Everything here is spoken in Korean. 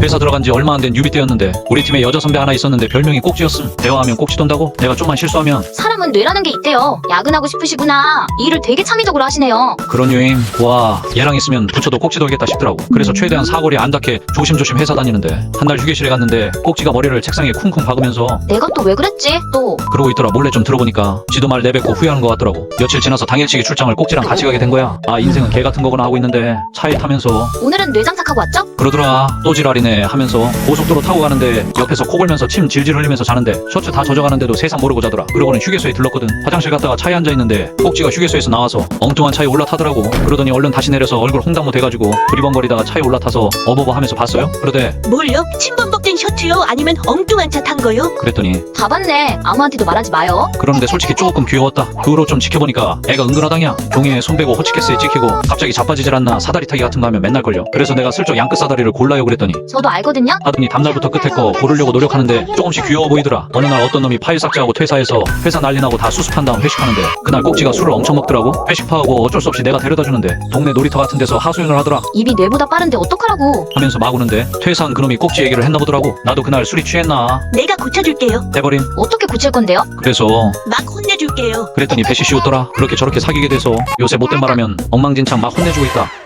회사 들어간 지 얼마 안 된 뉴비 때였는데 우리 팀에 여자 선배 하나 있었는데 별명이 꼭지였음 대화하면 꼭지 돈다고? 내가 좀만 실수하면 사람은 뇌라는 게 있대요. 야근하고 싶으시구나. 일을 되게 창의적으로 하시네요. 그런 유행 와 얘랑 있으면 부처도 꼭지 돌겠다 싶더라고 그래서 최대한 사거리 안 닿게 조심조심 회사 다니는데 한날 휴게실에 갔는데 꼭지가 머리를 책상에 쿵쿵 박으면서 내가 또 왜 그랬지? 또 그러고 있더라 몰래 좀 들어보니까 지도 말 내뱉고 후회하는 것 같더라고 며칠 지나서 당일치기 출장을 꼭지랑 같이 가게 된 거야 아 인생은 개 같은 거구나 하고 있는데 차에 타면서 오늘은 뇌 장착하고 왔죠? 그러더라 또 지랄이네 하면서 고속도로 타고 가는데 옆에서 코 골면서 침 질질 흘리면서 자는데 셔츠 다 젖어가는데도 세상 모르고 자더라 그러고는 휴게소에 들렀거든 화장실 갔다가 차에 앉아 있는데 꼭지가 휴게소에서 나와서 엉뚱한 차에 올라타더라고 그러더니 얼른 다시 내려서 얼굴 홍당무 돼가지고 두리번거리다가 차에 올라타서 어버버 하면서 봤어요? 그러대 뭘요? 침범벅 된 셔츠요? 아니면 엉뚱한 차 탄 거요? 그랬더니 다 봤네. 아무한테도 말하지 마요. 그러는데 솔직히 조금 귀여웠다 그 후로 좀 지켜보니까 애가 은근하다냐 종이에 손 베고 호치케스에 찍히고 갑자기 자빠지질 않나 사다리 타기 같은 거 하면 맨날 걸려 그래서 내가 슬쩍 양끝 사다리를 골라요 그랬더니 저도 알거든요. 하더니 다음날부터 끝에 거 고르려고 노력하는데 조금씩 귀여워 보이더라. 어느 날 어떤 놈이 파일 삭제하고 퇴사해서 회사 난리 나고 다 수습한 다음 회식하는데 그날 꼭지가 술을 엄청 먹더라고. 회식파하고 어쩔 수 없이 내가 데려다 주는데 동네 놀이터 같은 데서 하소연을 하더라. 입이 뇌보다 빠른데 어떡하라고. 하면서 막 우는데 퇴사한 그놈이 꼭지 얘기를 했나 보더 라고. 나도 그날 술이 취했나 내가 고쳐줄게요. 해버림. 어떻게 고칠 건데요? 그래서 막 혼내줄게요. 그랬더니 배시 씌웠더라. 그렇게 저렇게 사귀게 돼서 요새 못된 말하면 엉망진창 막 혼내주고 있다.